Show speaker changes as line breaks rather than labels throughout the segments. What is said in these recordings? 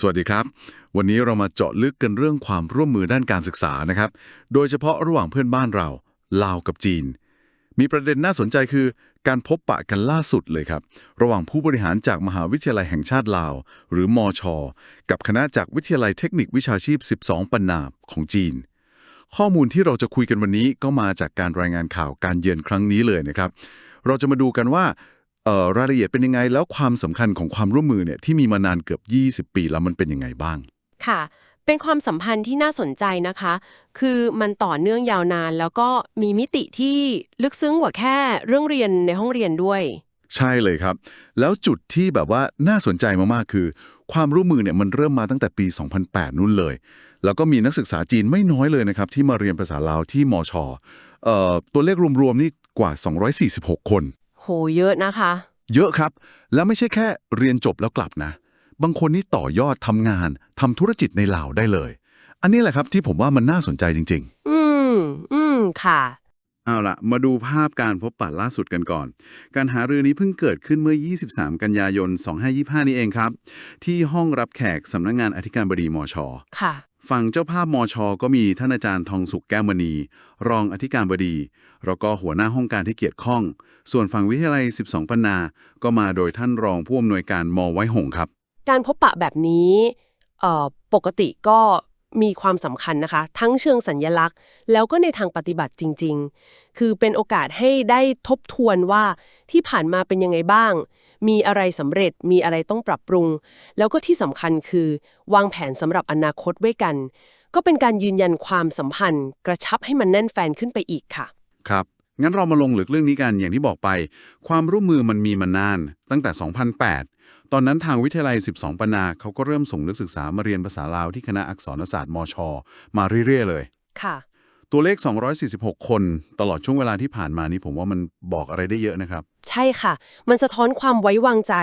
สวัสดีครับ วันนี้เรามาเจาะลึกกันเรื่องความร่วมมือด้านการศึกษานะครับ โดยเฉพาะระหว่างเพื่อนบ้านเราลาวกับจีน มีประเด็นน่าสนใจคือ การพบปะกันล่าสุดเลยครับ ระหว่างผู้บริหารจากมหาวิทยาลัยแห่งชาติลาว หรือมอชกับคณะจากวิทยาลัยเทคนิควิชาชีพ 12 ปันนาของจีน ข้อมูลที่เราจะคุยกันวันนี้ก็มาจากการรายงานข่าวการเยือนครั้งนี้เลยนะครับ เราจะมาดูกันว่า รายละเอียดเป็นยังไง แล้วความสำคัญของความร่วมมือเนี่ยที่มีมานานเกือบ 20 ปีแล้วมันเป็นยังไงบ้าง
ค่ะ เป็นความสัมพันธ์ที่น่าสนใจนะคะ คือมันต่อเนื่องยาวนาน แล้วก็มีมิติที่ลึกซึ้งกว่าแค่เรื่องเรียนในห้องเรียนด้วย
ใช่เลยครับ แล้วจุดที่แบบว่าน่าสนใจมากๆคือ ความร่วมมือเนี่ยมันเริ่มมาตั้งแต่ปี 2008 นู่นเลย แล้วก็มีนักศึกษาจีนไม่น้อยเลยนะครับที่มาเรียนภาษาลาวที่มชเอ่อตัวเลขรวมๆนี่กว่า 246 คน
โห เยอะนะคะ
เยอะครับ แล้วไม่ใช่แค่เรียนจบแล้วกลับนะ บางคนนี่ต่อยอดทำงานทำธุรกิจในลาวได้เลย อันนี้แหละครับที่ผมว่ามันน่าสนใจจริง ๆ
อืม อืม ค่ะ
เอาละมาดูภาพการพบปะล่าสุดกันก่อน การหารือนี้เพิ่งเกิดขึ้นเมื่อ 23 กันยายน 2525 นี้เองครับ ที่ห้องรับแขกสำนักงานอธิการบดีมช
ค่ะ
ฝั่งเจ้าภาพมช ก็มีท่านอาจารย์ทองสุขแก้วมณี รองอธิการบดี แล้วก็หัวหน้าห้องการที่เกี่ยวข้อง ส่วนฝั่งวิทยาลัย 12 ปันนา ก็มาโดยท่านรองผู้อำนวยการมไว้หงส์ครับ
การพบปะแบบนี้เอ่อปกติก็ มีความสำคัญนะคะ ทั้งเชิงสัญญลักษณ์ แล้วก็ในทางปฏิบัติจริง ๆ คือเป็นโอกาสให้ได้ทบทวนว่าที่ผ่านมาเป็นยังไงบ้าง มีอะไรสำเร็จมีอะไรต้องปรับปรุง แล้วก็ที่สำคัญคือ วางแผนสำหรับอนาคตไว้กัน ก็เป็นการยืนยันความสัมพันธ์ กระชับให้มันแน่นแฟนขึ้นไปอีกค่ะ
ครับ งั้นเรามาลงลึกเรื่องนี้กันอย่างที่บอกไป ความร่วมมือมันมีมานาน ตั้งแต่ 2008 ตอนนั้นทางวิทยาลัย 12 ปนาเขาก็เริ่มส่งนักศึกษามาเรียนภาษาลาวที่คณะอักษรศาสตร์มช มาเรื่อยๆ เลย
ค่ะ
ตัวเลข 246 คน ตลอดช่วงเวลาที่ผ่านมานี้ผมว่ามันบอกอะไรได้เยอะนะครับ
ใช่ค่ะ มันสะท้อนความไว้วางใจ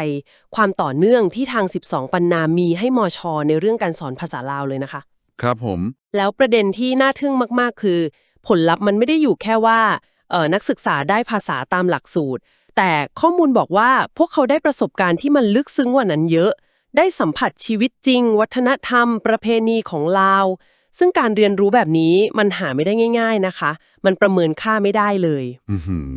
ความต่อเนื่องที่ทาง 12 ปันนามีให้มอชอในเรื่องการสอนภาษาลาวเลยนะคะ
ครับผม
แล้วประเด็นที่น่าทึ่งมาก ๆ คือ ผลลัพธ์มันไม่ได้อยู่แค่ว่าเอ่อ นักศึกษาได้ภาษาตามหลักสูตร แต่ข้อมูลบอกว่าพวกเขาได้ประสบการณ์ที่มันลึกซึ้งกว่านั้นเยอะ ได้สัมผัสชีวิตจริง วัฒนธรรม ประเพณีของลาว ซึ่งการเรียนรู้แบบนี้มันหาไม่ได้ง่าย ๆนะคะ มันประเมินค่าไม่ได้เลย
อือหือ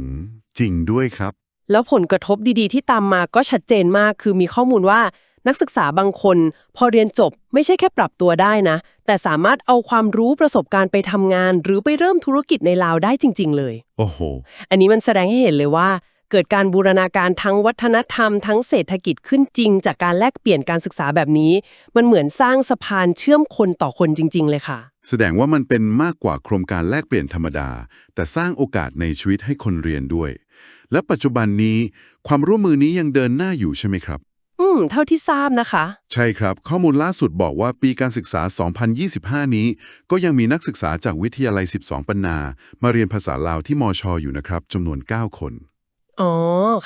จริงด้วยครับ
แล้วผลกระทบดีๆ ที่ตามมาก็ชัดเจนมากคือมีข้อมูลว่า นักศึกษาบางคน พอเรียนจบไม่ใช่แค่ปรับตัวได้นะ แต่สามารถเอาความรู้ประสบการณ์ไปทำงาน หรือไปเริ่มธุรกิจในลาวได้จริง ๆ เลย
โอ้โห
อันนี้มันแสดงให้เห็นเลยว่า เกิดการบูรณาการทั้งวัฒนธรรมทั้งเศรษฐกิจขึ้นจริง จากการแลกเปลี่ยนการศึกษาแบบนี้ มันเหมือนสร้างสะพานเชื่อมคนต่อคนจริง ๆ เลยค่ะ
แสดงว่ามันเป็นมากกว่าโครงการแลกเปลี่ยนธรรมดา แต่สร้างโอกาสในชีวิตให้คนเรียนด้วย และปัจจุบันนี้ ความร่วมมือนี้ยังเดินหน้าอยู่ใช่ไหมครับ
อืม เท่าที่ทราบนะคะ
ใช่ครับ ข้อมูลล่าสุดบอกว่าปีการศึกษา 2025 นี้ ก็ยังมีนักศึกษาจากวิทยาลัย 12 ปันนา มาเรียนภาษาลาวที่มชอยู่นะครับจำนวน 9 คน
อ๋อ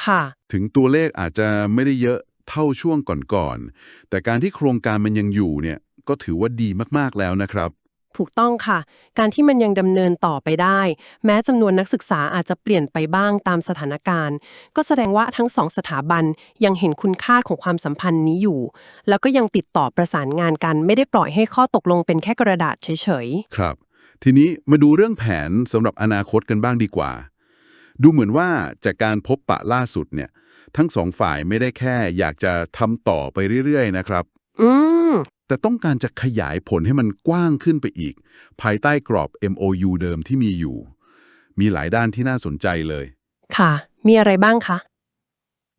ค่ะ
ถึงตัวเลขอาจจะไม่ได้เยอะเท่าช่วงก่อนๆ แต่การที่โครงการมันยังอยู่เนี่ย ก็ถือว่าดีมากๆแล้วนะครับ
ถูกต้องค่ะ การที่มันยังดำเนินต่อไปได้ แม้จำนวนนักศึกษาอาจจะเปลี่ยนไปบ้างตามสถานการณ์ ก็แสดงว่าทั้งสองสถาบันยังเห็นคุณค่าของความสัมพันธ์นี้อยู่ แล้วก็ยังติดต่อประสานงานกัน ไม่ได้ปล่อยให้ข้อตกลงเป็นแค่กระดาษเฉยๆ
ครับ ทีนี้มาดูเรื่องแผนสำหรับอนาคตกันบ้างดีกว่า ดูเหมือนว่าจากการพบปะล่าสุดเนี่ยทั้งสองฝ่ายไม่ได้แค่อยากจะทำต่อไปเรื่อยๆนะครับ
อืม
แต่ต้องการจะขยายผลให้มันกว้างขึ้นไปอีก ภายใต้กรอบ MOU เดิมที่มีอยู่ มีหลายด้านที่น่าสนใจเลย
ค่ะ มีอะไรบ้างคะ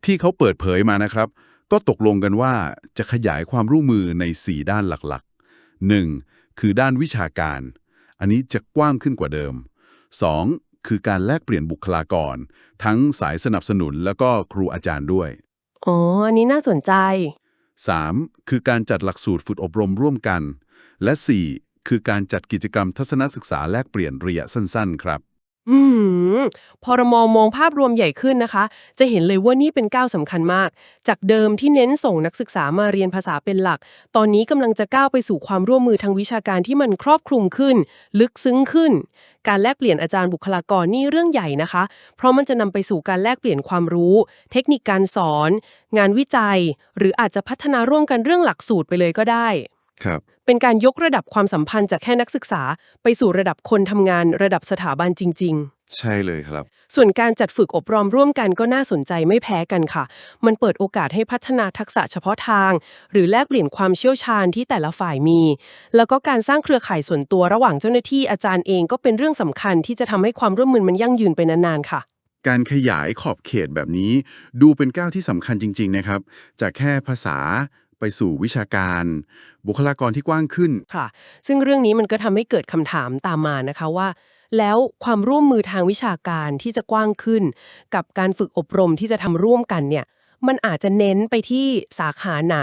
ที่เขาเปิดเผยมานะครับ ก็ตกลงกันว่าจะขยายความร่วมมือใน 4 ด้านหลักๆ 1. คือด้านวิชาการ อันนี้จะกว้างขึ้นกว่าเดิม 2. คือการแลกเปลี่ยนบุคลากร ทั้งสายสนับสนุนแล้วก็ครูอาจารย์ด้วย
อ๋อ อันนี้น่าสนใจ
3. คือการจัดหลักสูตรฝึกอบรมร่วมกัน และ 4. คือการจัดกิจกรรมทัศนศึกษาแลกเปลี่ยนระยะสั้น ๆ ครับ
อืมพอเรามองมองภาพรวมใหญ่ขึ้นนะคะ จะเห็นเลยว่านี่เป็นก้าวสำคัญมาก จากเดิมที่เน้นส่งนักศึกษามาเรียนภาษาเป็นหลัก ตอนนี้กำลังจะก้าวไปสู่ความร่วมมือทางวิชาการที่มันครอบคลุมขึ้น ลึกซึ้งขึ้น การแลกเปลี่ยนอาจารย์บุคลากรนี่เรื่องใหญ่นะคะ เพราะมันจะนำไปสู่การแลกเปลี่ยนความรู้ เทคนิคการสอน งานวิจัย หรืออาจจะพัฒนาร่วมกันเรื่องหลักสูตรไปเลยก็ได้
ครับ
เป็นการยกระดับความสัมพันธ์จากแค่นักศึกษา ไปสู่ระดับคนทำงานระดับสถาบันจริง ๆ
ใช่เลยครับ
ส่วนการจัดฝึกอบรมร่วมกันก็น่าสนใจไม่แพ้กันค่ะ มันเปิดโอกาสให้พัฒนาทักษะเฉพาะทาง หรือแลกเปลี่ยนความเชี่ยวชาญที่แต่ละฝ่ายมี แล้วก็การสร้างเครือข่ายส่วนตัวระหว่างเจ้าหน้าที่อาจารย์เองก็เป็นเรื่องสำคัญที่จะทำให้ความร่วมมือมันยั่งยืนไปนานๆค่ะ
การขยายขอบเขตแบบนี้ ดูเป็นก้าวที่สำคัญจริง ๆ นะครับ จากแค่ภาษา ไปสู่วิชาการ บุคลากรที่กว้างขึ้น
ค่ะ ซึ่งเรื่องนี้มันก็ทำให้เกิดคำถามตามมานะคะว่า แล้วความร่วมมือทางวิชาการที่จะกว้างขึ้น กับการฝึกอบรมที่จะทำร่วมกันเนี่ย มันอาจจะเน้นไปที่สาขาไหน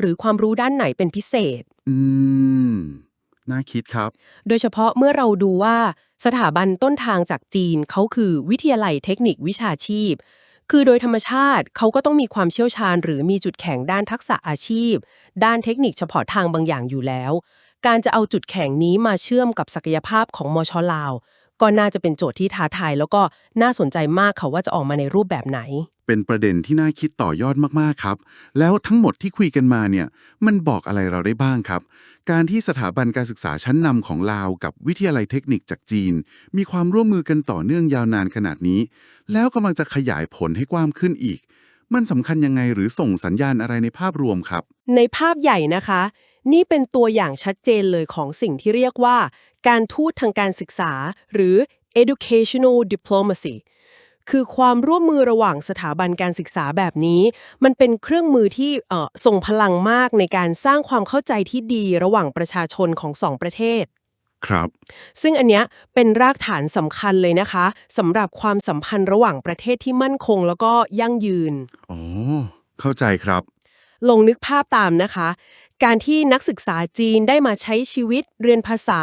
หรือความรู้ด้านไหนเป็นพิเศษ
อืม น่าคิดครับ
โดยเฉพาะเมื่อเราดูว่าสถาบันต้นทางจากจีนเขาคือวิทยาลัยเทคนิควิชาชีพ คือโดยธรรมชาติเขาก็ต้องมีความเชี่ยวชาญ หรือมีจุดแข็งด้านทักษะอาชีพ ด้านเทคนิคเฉพาะทางบางอย่างอยู่แล้ว การจะเอาจุดแข็งนี้มาเชื่อมกับศักยภาพของมชลาว ก็น่าจะเป็นโจทย์ที่ท้าทายแล้วก็น่าสนใจมากค่ะว่าจะออกมาในรูปแบบไหน
เป็นประเด็นที่น่าคิดต่อยอดมากๆครับ แล้วทั้งหมดที่คุยกันมาเนี่ยมันบอกอะไรเราได้บ้างครับ การที่สถาบันการศึกษาชั้นนำของลาวกับวิทยาลัยเทคนิคจากจีน มีความร่วมมือกันต่อเนื่องยาวนานขนาดนี้ แล้วกำลังจะขยายผลให้กว้างขึ้นอีก มันสำคัญยังไงหรือส่งสัญญาณอะไรในภาพรวมครับ
ในภาพใหญ่นะคะ นี่เป็นตัวอย่างชัดเจนเลยของสิ่งที่เรียกว่า การทูตทางการศึกษา หรือ educational diplomacy คือความร่วมมือระหว่างสถาบันการศึกษาแบบนี้ มันเป็นเครื่องมือที่เอ่อส่งพลังมากในการสร้างความเข้าใจที่ดีระหว่างประชาชนของสองประเทศ
ครับ
ซึ่งอันเนี้ยเป็นรากฐานสำคัญเลยนะคะสำหรับความสัมพันธ์ระหว่างประเทศที่มั่นคงแล้วก็ยั่งยืน
อ๋อ เข้าใจครับ
ลองนึกภาพตามนะคะ การที่นักศึกษาจีนได้มาใช้ชีวิตเรียนภาษา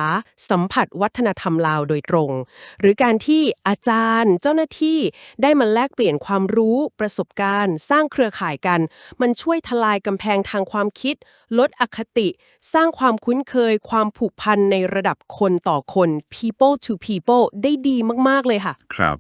สัมผัสวัฒนธรรมลาวโดยตรง หรือการที่อาจารย์เจ้าหน้าที่ได้มาแลกเปลี่ยนความรู้ ประสบการณ์ สร้างเครือข่ายกัน มันช่วยทลายกำแพงทางความคิด ลดอคติ สร้างความคุ้นเคย ความผูกพันในระดับคนต่อคน people to people ได้ดีมาก ๆ เลยค่ะ
ครับ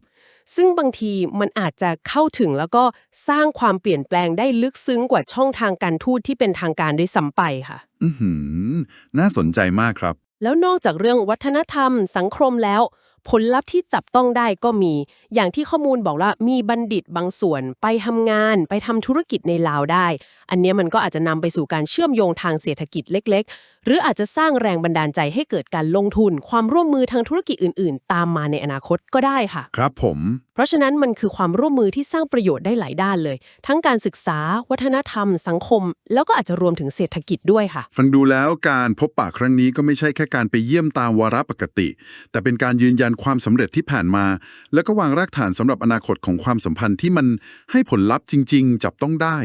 ซึ่งบางทีมันอาจจะเข้าถึงแล้วก็สร้างความเปลี่ยนแปลงได้ลึกซึ้งกว่าช่องทางการทูตที่เป็นทางการด้วยซ้ำไปค่ะ
อือหือ น่าสนใจมากครับ
แล้วนอกจากเรื่องวัฒนธรรม สังคมแล้ว ผลลัพธ์ที่จับต้องได้ก็มี อย่างที่ข้อมูลบอกว่ามีบัณฑิตบางส่วนไปทำงาน ไปทำธุรกิจในลาวได้ อันนี้มันก็อาจจะนำไปสู่การเชื่อมโยงทางเศรษฐกิจเล็ก ๆ หรืออาจจะสร้างแรงบันดาลใจให้เกิดการลงทุน ความร่วมมือทางธุรกิจอื่น ๆ ตามมาในอนาคตก็ได้ค่ะ
ครับผม
ราะฉะนั้นมันคือความร่วมมือที่สร้างประโยชน์ได้หลายด้านเลย ทั้งการศึกษา วัฒนธรรม สังคม แล้วก็อาจจะรวมถึงเศรษฐกิจด้วยค่ะ
ฟังดูแล้วการพบปะครั้งนี้ก็ไม่ใช่แค่การไปเยี่ยมตามวาระปกติ แต่เป็นการยืนยันความสำเร็จที่ผ่านมา แล้วก็วางรากฐานสำหรับอนาคตของความสัมพันธ์ที่มันให้ผลลัพธ์จริง ๆ จับต้องได้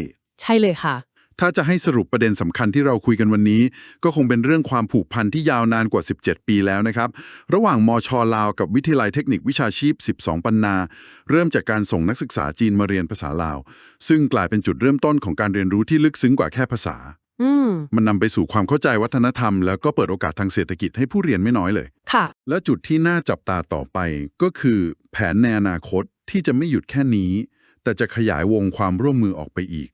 ใช่เลยค่ะ
ถ้าจะให้สรุปประเด็นสำคัญที่เราคุยกันวันนี้ ก็คงเป็นเรื่องความผูกพันที่ยาวนานกว่า 17 ปีแล้วนะครับ ระหว่างมชลาวกับวิทยาลัยเทคนิควิชาชีพ 12 ปันนา เริ่มจากการส่งนักศึกษาจีนมาเรียนภาษาลาว ซึ่งกลายเป็นจุดเริ่มต้นของการเรียนรู้ที่ลึกซึ้งกว่าแค่ภาษา
อืม
มันนำไปสู่ความเข้าใจวัฒนธรรม แล้วก็เปิดโอกาสทางเศรษฐกิจให้ผู้เรียนไม่น้อยเลย
ค่ะ
และจุดที่น่าจับตาต่อไป ก็คือแผนในอนาคตที่จะไม่หยุดแค่นี้ แต่จะขยายวงความร่วมมือออกไปอีก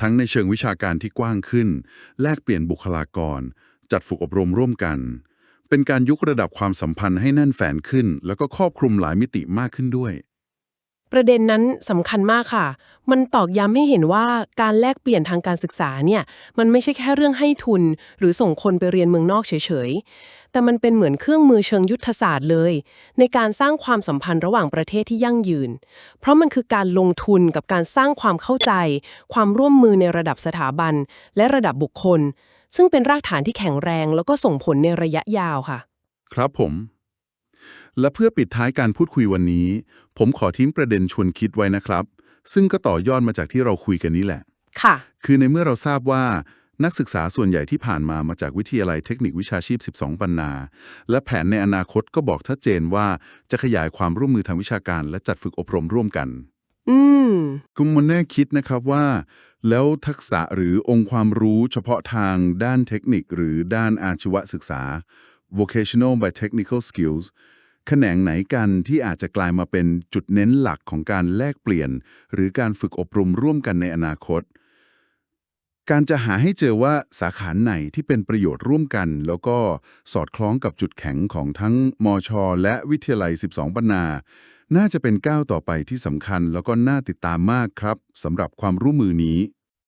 ทั้งในเชิงวิชาการที่กว้างขึ้น แลกเปลี่ยนบุคลากร จัดฝึกอบรมร่วมกัน เป็นการยกระดับความสัมพันธ์ให้แน่นแฟนขึ้น แล้วก็ครอบคลุมหลายมิติมากขึ้นด้วย
ประเด็นนั้นสำคัญมากค่ะ มันตอกย้ำให้เห็นว่าการแลกเปลี่ยนทางการศึกษาเนี่ย มันไม่ใช่แค่เรื่องให้ทุน หรือส่งคนไปเรียนเมืองนอกเฉยๆ แต่มันเป็นเหมือนเครื่องมือเชิงยุทธศาสตร์เลย ในการสร้างความสัมพันธ์ระหว่างประเทศที่ยั่งยืน เพราะมันคือการลงทุนกับการสร้างความเข้าใจ ความร่วมมือในระดับสถาบัน และระดับบุคคล ซึ่งเป็นรากฐานที่แข็งแรง แล้วก็ส่งผลในระยะยาวค่ะ
ครับผม และเพื่อปิดท้ายการพูดคุยวันนี้ ผมขอทิ้งประเด็นชวนคิดไว้นะครับ ซึ่งก็ต่อยอดมาจากที่เราคุยกันนี้แหละ
ค่ะ
คือในเมื่อเราทราบว่า นักศึกษาส่วนใหญ่ที่ผ่านมามาจากวิทยาลัยเทคนิควิชาชีพ 12 ปันนา และแผนในอนาคตก็บอกชัดเจนว่าจะขยายความร่วมมือทางวิชาการ และจัดฝึกอบรมร่วมกัน
อืม
คุณมอนแน่คิดนะครับว่า แล้วทักษะหรือองค์ความรู้เฉพาะทางด้านเทคนิคหรือด้านอาชีวศึกษา vocational by technical skills แขนงไหนกันที่อาจจะกลายมาเป็นจุดเน้นหลักของการแลกเปลี่ยน หรือการฝึกอบรมร่วมกันในอนาคต การจะหาให้เจอว่าสาขาไหนที่เป็นประโยชน์ร่วมกัน แล้วก็สอดคล้องกับจุดแข็งของทั้งมชและวิทยาลัย 12ปันนา น่าจะเป็นก้าวต่อไปที่สำคัญแล้วก็น่าติดตามมากครับสำหรับความร่วมมือนี้